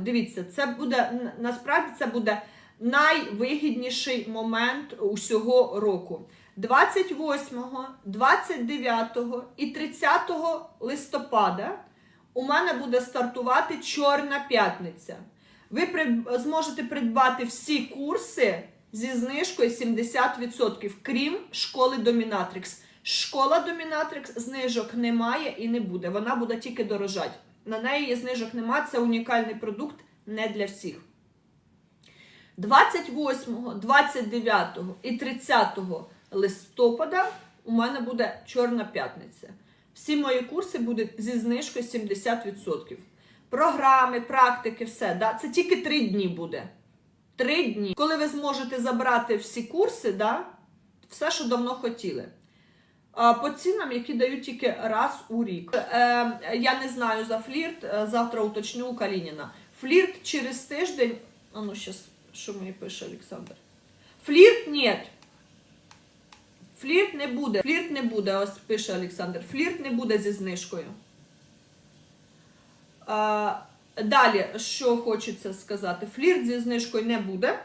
Дивіться, це буде насправді це буде найвигідніший момент усього року. 28, 29 і 30 листопада у мене буде стартувати Чорна п'ятниця. Ви зможете придбати всі курси зі знижкою 70%, крім школи Домінатрикс. Школа Домінатрикс знижок немає і не буде. Вона буде тільки дорожати. На неї знижок немає, це унікальний продукт не для всіх. 28, 29 і 30 листопада у мене буде Чорна п'ятниця. Всі мої курси будуть зі знижкою 70%. Програми, практики, все. Да? Це тільки 3 дні буде. 3 дні. Коли ви зможете забрати всі курси, да? все, що давно хотіли. А, По цінам, які дають тільки раз у рік. Е, я не знаю за флірт, е, завтра уточню у Калініна. Флірт через тиждень. А ну, щас, що мені пише Олександр? Флірт ні. Флірт не буде. Флірт не буде, ось пише Олександр. Флірт не буде зі знижкою. Далі, що хочеться сказати, флірт зі знижкою не буде.